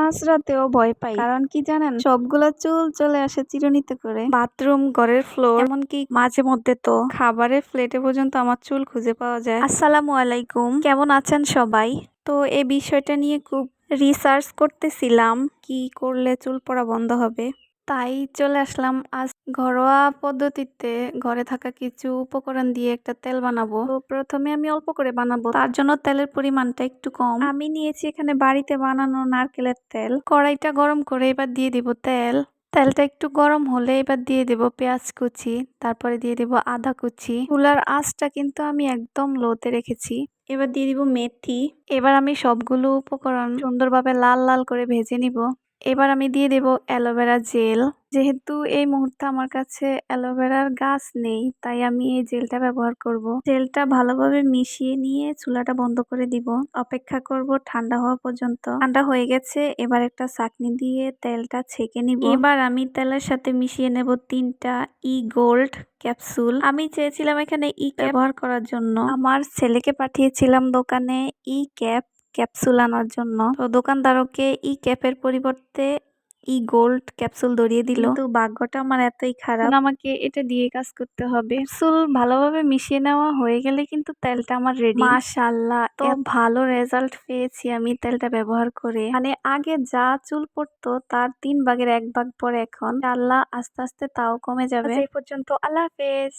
আঁচড়াতেও ভয় পাই। কারণ কি জানেন? সবগুলো চুল চলে আসে চিরুনিতে করে। বাথরুম, ঘরের ফ্লোর, এমনকি মাঝে মধ্যে তো খাবারের প্লেটে পর্যন্ত আমার চুল খুঁজে পাওয়া যায়। আসসালামু আলাইকুম। কেমন আছেন সবাই? তো এই বিষয়টা নিয়ে খুব রিসার্চ করতেছিলাম। কি করলে চুল পড়া বন্ধ হবে? তাই চলে আসলাম। আজ ঘরোয়া পদ্ধতিতে ঘরে থাকা কিছু উপকরণ দিয়ে একটা তেল বানাবো। তো প্রথমে আমি অল্প করে বানাবো। তার জন্য তেলের পরিমাণটা একটু কম। আমি নিয়েছি এখানে বাড়িতে বানানো নারকেলের তেল। কড়াইটা গরম করে এবার দিয়ে দিব তেল। তেলটা একটু গরম হলে এবার দিয়ে দেব পেঁয়াজ কুচি, তারপরে দিয়ে দেব আদা কুচি। চুলার আঁচটা কিন্তু আমি একদম লোতে রেখেছি। এবার দিয়ে দিব মেথি। এবার আমি সবগুলো উপকরণ সুন্দরভাবে লাল লাল করে ভেজে নিব। এবার আমি দিয়ে দেব অ্যালোভেরা জেল। যেহেতু এই মুহূর্তে আমার কাছে অ্যালোভেরার গাছ নেই তাই আমি এই জেলটা ব্যবহার করব। জেলটা ভালোভাবে মিশিয়ে নিয়ে চুলাটা বন্ধ করে দিব। অপেক্ষা করব ঠান্ডা হওয়া পর্যন্ত। ঠান্ডা হয়ে গেছে এবার একটা চাকনি দিয়ে তেলটা ছেঁকে নিব। এবার আমি তেলের সাথে মিশিয়ে নেব তিনটা ই গোল্ড ক্যাপসুল। আমি চেয়েছিলাম এখানে ই ব্যবহার করার জন্য। আমার ছেলেকে পাঠিয়েছিলাম দোকানে ই ক্যাপ ক্যাপসুল আনার জন্য। তো দোকানদারকে ই ক্যাপের পরিবর্তে ই গোল্ড ক্যাপসুল ধরিয়ে দিল। তো ভাগ্যটা আমার এতই খারাপ। আমাকে এটা দিয়ে কাজ করতে হবে। ক্যাপসুল ভালোভাবে মিশিয়ে নেওয়া হয়ে গেলে কিন্তু তেলটা আমার রেডি মাশাআল্লাহ তো ভালো রেজাল্ট পেয়েছি আমি তেলটা ব্যবহার করে। মানে আগে যা চুল পড়তো তার তিন ভাগের এক ভাগ পরে এখন। আল্লাহ আস্তে আস্তে তাও কমে যাবে। এই পর্যন্ত আল্লাহ হাফেজ।